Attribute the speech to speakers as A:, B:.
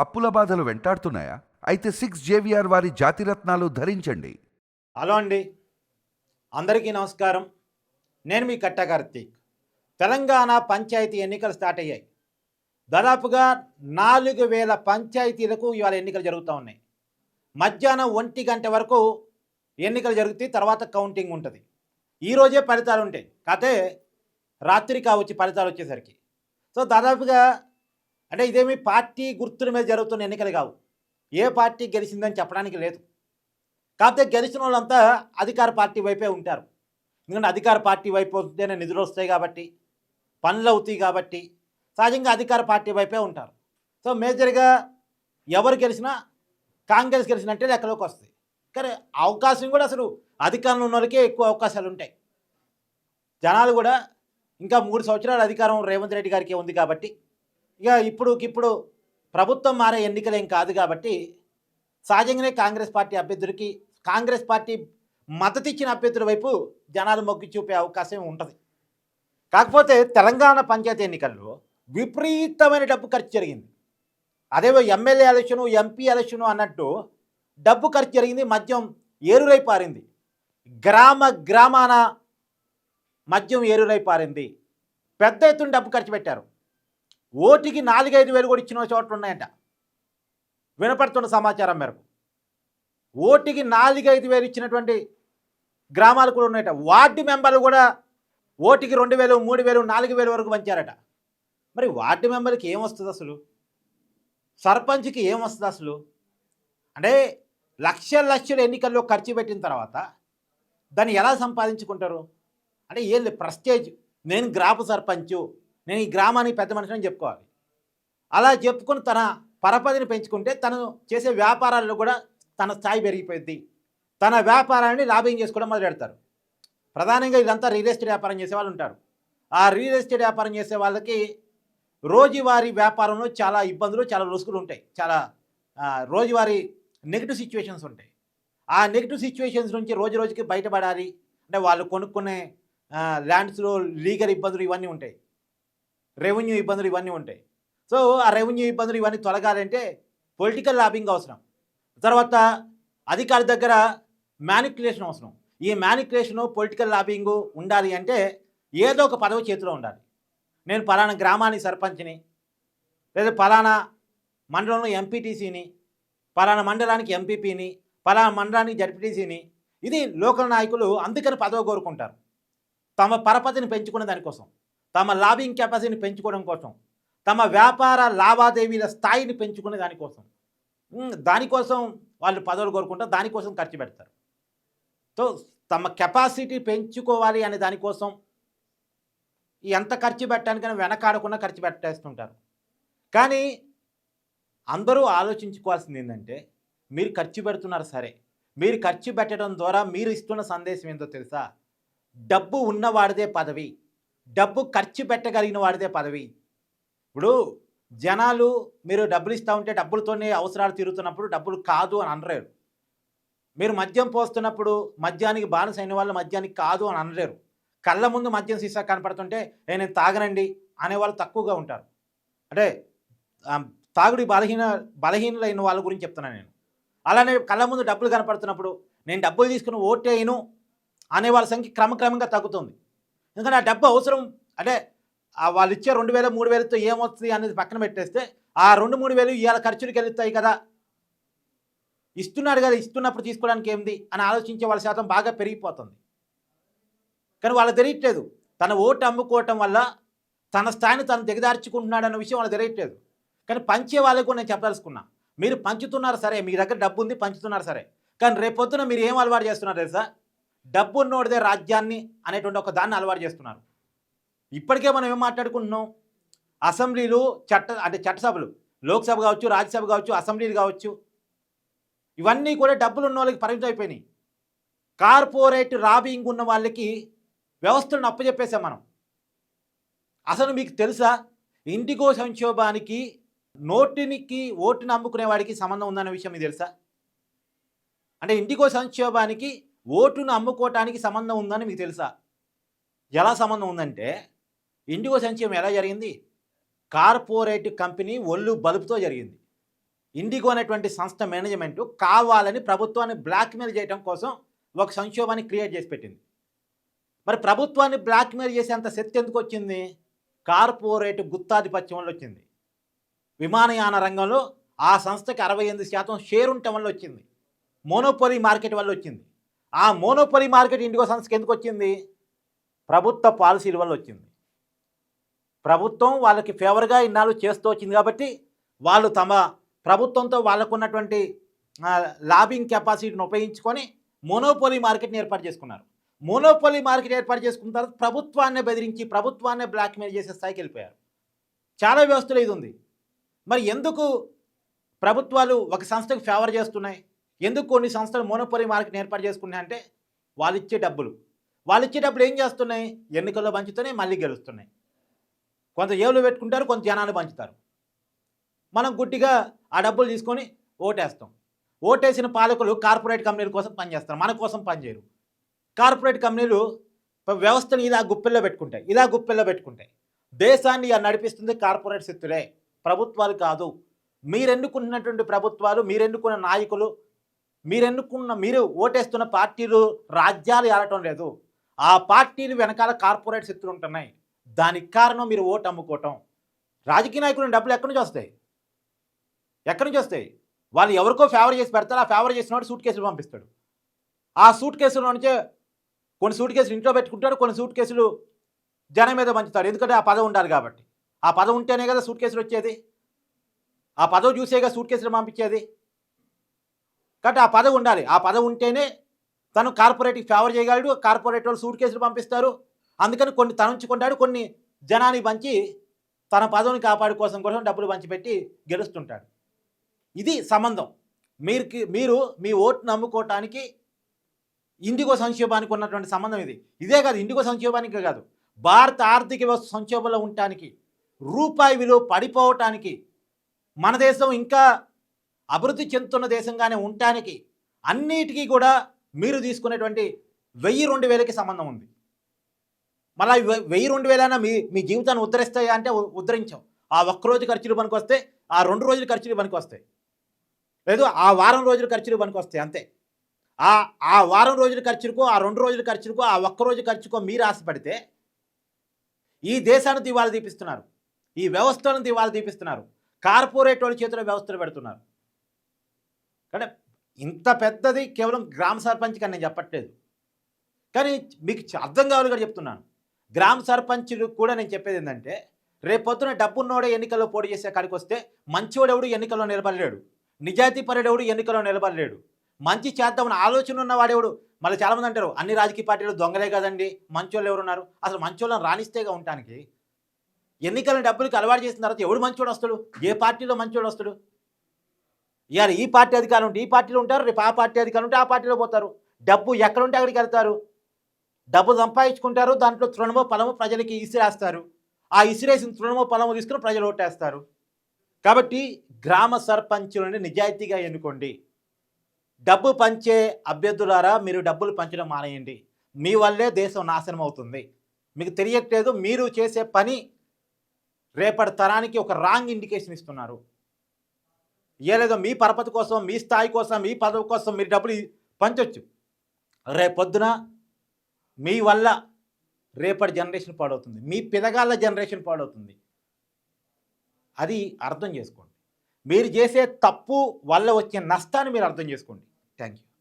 A: అప్పుల బాధలు వెంటాడుతున్నాయా? అయితే సిక్స్ జేవిఆర్ వారి జాతిరత్నాలు ధరించండి.
B: హలో అండి. అందరికీ నమస్కారం. నేను మీ కట్ట కార్తీక్. తెలంగాణ పంచాయతీ ఎన్నికలు స్టార్ట్ అయ్యాయి. దాదాపుగా నాలుగు వేల పంచాయతీలకు ఇవాళ ఎన్నికలు జరుగుతూ ఉన్నాయి. మధ్యాహ్నం ఒంటి గంట వరకు ఎన్నికలు జరుగుతాయి తర్వాత కౌంటింగ్ ఉంటుంది. ఈరోజే ఫలితాలు ఉంటాయి. కాకపోతే రాత్రి కావచ్చు ఫలితాలు వచ్చేసరికి. సో దాదాపుగా అంటే ఇదేమి పార్టీ గుర్తుల మీద జరుగుతున్న ఎన్నికలు కావు. ఏ పార్టీ గెలిచిందని చెప్పడానికి లేదు. కాకపోతే గెలిచిన వాళ్ళంతా అధికార పార్టీ వైపే ఉంటారు. ఎందుకంటే అధికార పార్టీ వైపు వస్తేనే నిధులు వస్తాయి కాబట్టి పనులు అవుతాయి కాబట్టి సహజంగా అధికార పార్టీ వైపే ఉంటారు. సో మేజర్గా ఎవరు గెలిచినా కాంగ్రెస్ గెలిచినట్టే లెక్కలోకి వస్తుంది కానీ అవకాశం కూడా అసలు అధికారంలో ఉన్న వాళ్ళకే ఎక్కువ అవకాశాలు ఉంటాయి. జనాలు కూడా ఇంకా మూడు సంవత్సరాల అధికారం రేవంత్ రెడ్డి గారికి ఉంది కాబట్టి ఇక ఇప్పుడు ఇప్పుడు ప్రభుత్వం మారే ఎన్నికలేం కాదు కాబట్టి సహజంగానే కాంగ్రెస్ పార్టీ అభ్యర్థులకి కాంగ్రెస్ పార్టీ మద్దతు ఇచ్చిన అభ్యర్థుల వైపు జనాలు మొగ్గు చూపే అవకాశం ఉంటుంది. కాకపోతే తెలంగాణ పంచాయతీ ఎన్నికల్లో విపరీతమైన డబ్బు ఖర్చు జరిగింది. అదే ఎమ్మెల్యే ఎలక్షను ఎంపీ ఎలక్షను అన్నట్టు డబ్బు ఖర్చు జరిగింది మద్యం ఏరురై పారింది. గ్రామ గ్రామాన మద్యం ఏరురై పారింది. పెద్ద ఎత్తున డబ్బు ఖర్చు పెట్టారు. ఓటికి నాలుగైదు వేలు కూడా ఇచ్చిన చోట్లు ఉన్నాయంట. వినపడుతున్న సమాచారం మేరకు. ఓటికి నాలుగైదు వేలు ఇచ్చినటువంటి గ్రామాలు కూడా ఉన్నాయట. వార్డు మెంబర్లు కూడా ఓటికి రెండు వేలు మూడు వేలు నాలుగు వేలు వరకు పంచారట. మరి వార్డు మెంబర్కి ఏం వస్తుంది అసలు? సర్పంచ్కి ఏం వస్తుంది అసలు? అంటే లక్షల లక్షల ఎన్నికల్లో ఖర్చు పెట్టిన తర్వాత దాన్ని ఎలా సంపాదించుకుంటారు? అంటే ఏంది లేదు ప్రెస్టేజ్. నేను గ్రామ సర్పంచు నేను ఈ గ్రామానికి పెద్ద మనిషిని చెప్పుకోవాలి. అలా చెప్పుకొని తన పరపతిని పెంచుకుంటే తను చేసే వ్యాపారాల్లో కూడా తన స్థాయి పెరిగిపోయింది తన వ్యాపారాన్ని లాభం చేసుకోవడం మొదలు పెడతారు ప్రధానంగా ఇదంతా రియల్ ఎస్టేట్ వ్యాపారం చేసే వాళ్ళు ఉంటారు. ఆ రియల్ ఎస్టేట్ వ్యాపారం చేసే వాళ్ళకి రోజువారీ వ్యాపారంలో చాలా ఇబ్బందులు చాలా రుసుకులు ఉంటాయి. చాలా రోజువారీ నెగిటివ్ సిచ్యువేషన్స్ ఉంటాయి. ఆ నెగిటివ్ సిచ్యువేషన్స్ నుంచి రోజు రోజుకి బయటపడాలి. అంటే వాళ్ళు కొనుక్కునే ల్యాండ్స్లో లీగల్ ఇబ్బందులు ఇవన్నీ ఉంటాయి. రెవెన్యూ ఇబ్బందులు ఇవన్నీ ఉంటాయి. సో ఆ రెవెన్యూ ఇబ్బందులు ఇవన్నీ తొలగాలంటే పొలిటికల్ లాబింగ్ అవసరం. తర్వాత అధికారి దగ్గర మ్యానిక్యులేషన్ అవసరం. ఈ మ్యానిపులేషను పొలిటికల్ లాబింగ్ ఉండాలి అంటే ఏదో ఒక పదవి చేతిలో ఉండాలి. నేను పలానా గ్రామానికి సర్పంచ్ని లేదా పలానా మండలంలో ఎంపీటీసీని పలానా మండలానికి ఎంపీపీని పలానా మండలానికి జడ్పీటీసీని ఇది లోకల్ నాయకులు అందుకని పదవి కోరుకుంటారు. తమ పరపతిని పెంచుకునే దానికోసం. తమ లాబింగ్ కెపాసిటీని పెంచుకోవడం కోసం తమ వ్యాపార లావాదేవీల స్థాయిని పెంచుకునే దానికోసం దానికోసం వాళ్ళు పదవులు కోరుకుంటారు దానికోసం ఖర్చు పెడతారు. సో తమ కెపాసిటీ పెంచుకోవాలి అనే దానికోసం ఎంత ఖర్చు పెట్టడానికైనా వెనకాడకుండా ఖర్చు పెట్టేస్తుంటారు. కానీ అందరూ ఆలోచించుకోవాల్సింది ఏంటంటే మీరు ఖర్చు పెడుతున్నారు సరే మీరు ఖర్చు పెట్టడం ద్వారా మీరు ఇస్తున్న సందేశం ఏంటో తెలుసా? డబ్బు ఉన్నవాడిదే పదవి. డబ్బు ఖర్చు పెట్టగలిగిన వాడిదే పదవి. ఇప్పుడు జనాలు మీరు డబ్బులు ఇస్తూ ఉంటే డబ్బులతోనే అవసరాలు తీరుతున్నప్పుడు డబ్బులు కాదు అని అనలేరు. మీరు మద్యం పోస్తున్నప్పుడు మద్యానికి బానిస అయిన వాళ్ళు మద్యానికి కాదు అని అనలేరు. కళ్ళ ముందు మద్యం సీసా కనపడుతుంటే నేను తాగనండి అనేవాళ్ళు తక్కువగా ఉంటారు. అంటే తాగుడి బలహీన బలహీనులైన వాళ్ళ గురించి చెప్తున్నాను నేను. అలానే కళ్ళ ముందు డబ్బులు కనపడుతున్నప్పుడు నేను డబ్బులు తీసుకుని ఓటేయను అనే వాళ్ళ సంఖ్య క్రమక్రమంగా తగ్గుతుంది. ఇంకా ఆ డబ్బు అవసరం. అంటే వాళ్ళు ఇచ్చే రెండు వేల మూడు వేలతో ఏమవుతుంది అనేది పక్కన పెట్టేస్తే ఆ రెండు మూడు వేలు ఇవాళ ఖర్చులకు వెళ్తాయి కదా. ఇస్తున్నాడు కదా ఇస్తున్నప్పుడు తీసుకోవడానికి ఏంది అని ఆలోచించే వాళ్ళ శాతం బాగా పెరిగిపోతుంది. కానీ వాళ్ళకి తెలియట్లేదు. తన ఓటు అమ్ముకోవటం వల్ల తన స్థాయిని తను దిగదార్చుకుంటున్నాడు అన్న విషయం వాళ్ళకి తెలియట్లేదు. కానీ పంచే వాళ్ళకు నేను చెప్పదలుచుకున్నా. మీరు పంచుతున్నారు సరే మీ దగ్గర డబ్బు ఉంది పంచుతున్నారు సరే. కానీ రేపొద్దున మీరు ఏం అలవాటు చేస్తున్నారు తెలుసా? డబ్బున్నోడిదే రాజ్యాన్ని అనేటువంటి ఒక దాన్ని అలవాటు చేస్తున్నారు. ఇప్పటికే మనం ఏం మాట్లాడుకుంటున్నాం? అసెంబ్లీలు చట్ట అంటే చట్టసభలు లోక్సభ కావచ్చు రాజ్యసభ కావచ్చు అసెంబ్లీలు కావచ్చు ఇవన్నీ కూడా డబ్బులు ఉన్న వాళ్ళకి పరిమితం అయిపోయినాయి కార్పొరేట్ రాబింగ్ ఉన్న వాళ్ళకి వ్యవస్థలను అప్పచెప్పేసాం మనం. అసలు మీకు తెలుసా? ఇండిగో సంక్షోభానికి నోటినికి ఓటుని అమ్ముకునే వాడికి సంబంధం ఉందనే విషయం మీకు తెలుసా? అంటే ఇండిగో సంక్షోభానికి ఓటును అమ్ముకోవటానికి సంబంధం ఉందని మీకు తెలుసా? ఎలా సంబంధం ఉందంటే ఇండిగో సంచయం ఎలా జరిగింది? కార్పొరేట్ కంపెనీ ఒళ్ళు బలుపుతో జరిగింది. ఇండిగో అనేటువంటి సంస్థ మేనేజ్మెంట్ కావాలని ప్రభుత్వాన్ని బ్లాక్మెయిల్ చేయడం కోసం ఒక సంక్షోభాన్ని క్రియేట్ చేసి పెట్టింది. మరి ప్రభుత్వాన్ని బ్లాక్మెయిల్ చేసేంత శక్తి ఎందుకు వచ్చింది? కార్పొరేట్ గుత్తాధిపత్యం వల్ల వచ్చింది. విమానయాన రంగంలో ఆ సంస్థకి అరవై ఎనిమిది శాతం షేర్ ఉండటం వల్ల వచ్చింది. మోనోపోలీ మార్కెట్ వల్ల వచ్చింది. ఆ మోనోపోలీ మార్కెట్ ఇండిగో సంస్థకి ఎందుకు వచ్చింది? ప్రభుత్వ పాలసీల వల్ల వచ్చింది. ప్రభుత్వం వాళ్ళకి ఫేవర్గా ఇన్నాళ్ళు చేస్తూ వచ్చింది కాబట్టి వాళ్ళు తమ ప్రభుత్వంతో వాళ్ళకు ఉన్నటువంటి లాబింగ్ కెపాసిటీని ఉపయోగించుకొని మోనోపోలీ మార్కెట్ని ఏర్పాటు చేసుకున్నారు. మోనోపోలీ మార్కెట్ ఏర్పాటు చేసుకున్న తర్వాత ప్రభుత్వాన్ని బెదిరించి ప్రభుత్వాన్ని బ్లాక్మెయిల్ చేసే స్థాయికి వెళ్ళిపోయారు. చాలా వ్యవస్థలు ఇది ఉంది. మరి ఎందుకు ప్రభుత్వాలు ఒక సంస్థకు ఫేవర్ చేస్తున్నాయి? ఎందుకు కొన్ని సంస్థలు మోనోపోలీ మార్కెట్ ఏర్పాటు చేసుకున్నాయి అంటే వాళ్ళు ఇచ్చే డబ్బులు. వాళ్ళు ఇచ్చే డబ్బులు ఏం చేస్తున్నాయి? ఎన్నికల్లో పంచుతున్నాయి మళ్ళీ గెలుస్తున్నాయి. కొంత ఏవులు పెట్టుకుంటారు కొంత జనాలు పంచుతారు. మనం గుడ్డిగా ఆ డబ్బులు తీసుకొని ఓటేస్తాం. ఓటేసిన పాలకులు కార్పొరేట్ కంపెనీల కోసం పనిచేస్తారు మన కోసం పనిచేయరు కార్పొరేట్ కంపెనీలు వ్యవస్థను ఇలా గుప్పెల్లో పెట్టుకుంటాయి. ఇలా గుప్పెల్లో పెట్టుకుంటాయి. దేశాన్ని నడిపిస్తుంది కార్పొరేట్ శక్తులే. ప్రభుత్వాలు కాదు. మీరెన్నుకున్నటువంటి ప్రభుత్వాలు మీరెన్నుకున్న నాయకులు మీరెన్నుకున్న మీరు ఓటేస్తున్న పార్టీలు రాజ్యాలు ఏలటం లేదు. ఆ పార్టీలు వెనకాల కార్పొరేట్ శక్తులు ఉంటున్నాయి. దానికి కారణం మీరు ఓటు అమ్ముకోవటం. రాజకీయ నాయకులు డబ్బులు ఎక్కడి నుంచి వస్తాయి? ఎక్కడి నుంచి వస్తాయి? వాళ్ళు ఎవరికో ఫేవర్ చేసి పెడతారు ఆ ఫేవర్ చేసిన వాడు సూట్ కేసులు పంపిస్తాడు. ఆ సూట్ కేసుల నుంచే కొన్ని సూట్ కేసులు ఇంట్లో పెట్టుకుంటాడు కొన్ని సూట్ కేసులు జనం మీద పంచుతాడు. ఎందుకంటే ఆ పదవి ఉండాలి కాబట్టి. ఆ పదవి ఉంటేనే కదా సూట్ కేసులు వచ్చేది. ఆ పదవి చూసేగా సూట్ కేసులు పంపించేది. కాబట్టి ఆ పదవి ఉండాలి. ఆ పదవి ఉంటేనే తను కార్పొరేట్కి ఫేవర్ చేయగలడు కార్పొరేట్ వాళ్ళు సూట్ కేసులు పంపిస్తారు. అందుకని కొన్ని తను ఉంచుకుంటాడు కొన్ని జనానికి పంచి తన పదవిని కాపాడు కోసం కోసం డబ్బులు పంచిపెట్టి గెలుస్తుంటాడు. ఇది సంబంధం. మీరుకి మీరు మీ ఓటు నమ్ముకోవటానికి ఇండిగో సంక్షోభానికి ఉన్నటువంటి సంబంధం ఇది. ఇదే కాదు ఇండిగో సంక్షోభానికి కాదు. భారత ఆర్థిక వ్యవస్థ సంక్షోభంలో ఉండటానికి రూపాయి విలువ పడిపోవటానికి మన దేశం ఇంకా అభివృద్ధి చెందుతున్న దేశంగానే ఉండటానికి అన్నిటికీ కూడా మీరు తీసుకునేటువంటి వెయ్యి రెండు వేలకి సంబంధం ఉంది. మళ్ళీ వె- వెయ్యి రెండు వేలైనా మీ మీ జీవితాన్ని ఉద్ధరిస్తాయా అంటే ఉద్ధరించాం ఆ ఒక్క రోజు ఖర్చులు పనికి వస్తే ఆ రెండు రోజులు ఖర్చులు పనికి వస్తాయి. లేదు ఆ వారం రోజుల ఖర్చులు పనికి వస్తాయి అంతే. ఆ ఆ వారం రోజుల ఖర్చులకు ఆ రెండు రోజుల ఖర్చులకు ఆ ఒక్క రోజు ఖర్చుకో మీరు ఆశపడితే ఈ దేశాన్ని దివాళ తీపిస్తున్నారు. ఈ వ్యవస్థలను దివాళ తీపిస్తున్నారు. కార్పొరేట్ వాళ్ళ చేతిలో వ్యవస్థలు పెడుతున్నారు. కానీ ఇంత పెద్దది కేవలం గ్రామ సర్పంచ్ కానీ నేను చెప్పట్లేదు. కానీ మీకు అర్థం కావాలి కూడా చెప్తున్నాను. గ్రామ సర్పంచులు కూడా నేను చెప్పేది ఏంటంటే రేపొద్దున డబ్బున్నోడే ఎన్నికల్లో పోటీ చేసే కాడికి వస్తే మంచివాడెవడు ఎన్నికల్లో నిలబడలేడు. నిజాయితీ పరుడెవడు ఎన్నికల్లో నిలబడలేడు. మంచి చేద్దామని ఆలోచన ఉన్నవాడెవడు మళ్ళీ చాలామంది అంటారు అన్ని రాజకీయ పార్టీలు దొంగలే కదండి మంచోళ్ళు ఎవరున్నారు అసలు మంచోళ్ళని రాణిస్తేగా ఉండటానికి ఎన్నికల డబ్బులకి అలవాటు చేసిన తర్వాత ఎవడు మంచోడు వస్తాడు? ఏ పార్టీలో మంచోడు వస్తాడు? ఇవాళ ఈ పార్టీ అధికారం ఉంటే ఈ పార్టీలో ఉంటారు రేపు ఆ పార్టీ అధికారం ఉంటే ఆ పార్టీలో పోతారు. డబ్బు ఎక్కడ ఉంటే అక్కడికి వెళ్తారు. డబ్బు సంపాదించుకుంటారు దాంట్లో తృణమో పొలమో ప్రజలకి ఇసిరేస్తారు. ఆ ఇసిరేసిన తృణమో పొలమో తీసుకుని ప్రజలు ఓటేస్తారు. కాబట్టి గ్రామ సర్పంచులని నిజాయితీగా ఎన్నుకోండి. డబ్బు పంచే అభ్యర్థులారా మీరు డబ్బులు పంచడం మానేయండి. మీ వల్లే దేశం నాశనం అవుతుంది. మీకు తెలియట్లేదు మీరు చేసే పని రేపటి తరానికి ఒక రాంగ్ ఇండికేషన్ ఇస్తున్నారు. ఏలేదో మీ పరపతి కోసం మీ స్థాయి కోసం మీ పదవి కోసం మీరు డబ్బులు పంచవచ్చు రేపొద్దున మీ వల్ల రేపటి జనరేషన్ పాడవుతుంది. మీ పిదగాళ్ళ జనరేషన్ పాడవుతుంది. అది అర్థం చేసుకోండి. మీరు చేసే తప్పు వల్ల వచ్చే నష్టాన్ని మీరు అర్థం చేసుకోండి. Thank you